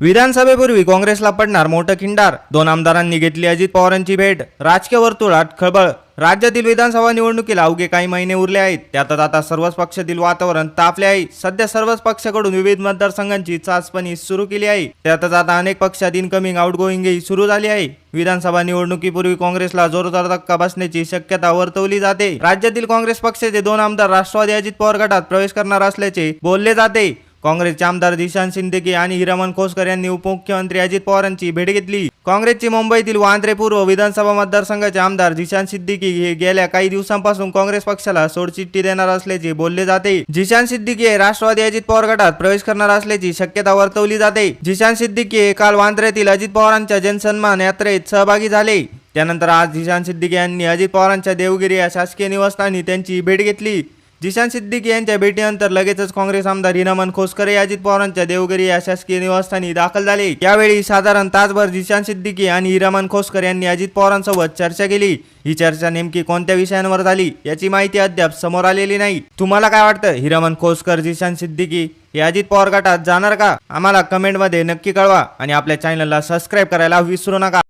विधानसभेपूर्वी काँग्रेसला पडणार मोठं खिंडार. दोन आमदारांनी घेतली अजित पवारांची भेट. राजकीय वर्तुळात खळबळ. राज्यातील विधानसभा निवडणुकीला अवघे काही महिने उरले आहेत. त्यातच आता सर्वच पक्षातील वातावरण तापले आहे. सध्या सर्वच पक्षाकडून विविध मतदारसंघांची चाचपणी सुरू केली आहे. त्यातच आता अनेक पक्षात इनकमिंग आउटगोईंगही सुरू झाली आहे. विधानसभा निवडणुकीपूर्वी काँग्रेसला जोरदार धक्का बसण्याची शक्यता वर्तवली जाते. राज्यातील काँग्रेस पक्षाचे दोन आमदार राष्ट्रवादी अजित पवार गटात प्रवेश करणार असल्याचे बोलले जाते. काँग्रेसचे आमदार दिशांत शिंदेकी आणि हिरामन खोसकर यांनी उपमुख्यमंत्री अजित पवारांची भेट घेतली. काँग्रेसचे मुंबईतील वांद्रे पूर्व विधानसभा मतदारसंघाचे आमदार जिशांत सिद्दीकी हे गेल्या काही दिवसांपासून काँग्रेस पक्षाला सोडचिठ्ठी देणार असल्याचे बोलले जाते. जिशांत सिद्दीकी हे राष्ट्रवादी अजित पवार गटात प्रवेश करणार असल्याची शक्यता वर्तवली जाते. जिशांत सिद्दीकी हे काल वांद्र्यातील अजित पवारांच्या जनसन्मान यात्रेत सहभागी झाले. त्यानंतर आज जिशांत सिद्दीकी यांनी अजित पवारांच्या देवगिरी या शासकीय निवासस्थानी त्यांची भेट घेतली. जिशान सिद्दीकी यांच्या भेटीनंतर लगेचच काँग्रेस आमदार हिरामन खोसकर हे अजित पवारांच्या देवगिरी या शासकीय निवासस्थानी दाखल झाले. यावेळी साधारण तासभर जिशान सिद्दीकी आणि हिरामन खोसकर यांनी अजित पवारांसोबत चर्चा केली. ही चर्चा नेमकी कोणत्या विषयांवर झाली याची माहिती अद्याप समोर आलेली नाही. तुम्हाला काय वाटतं? हिरामन खोसकर जिशान सिद्दीकी हे अजित पवार गटात जाणार का? आम्हाला कमेंटमध्ये नक्की कळवा आणि आपल्या चॅनलला सबस्क्राईब करायला विसरू नका.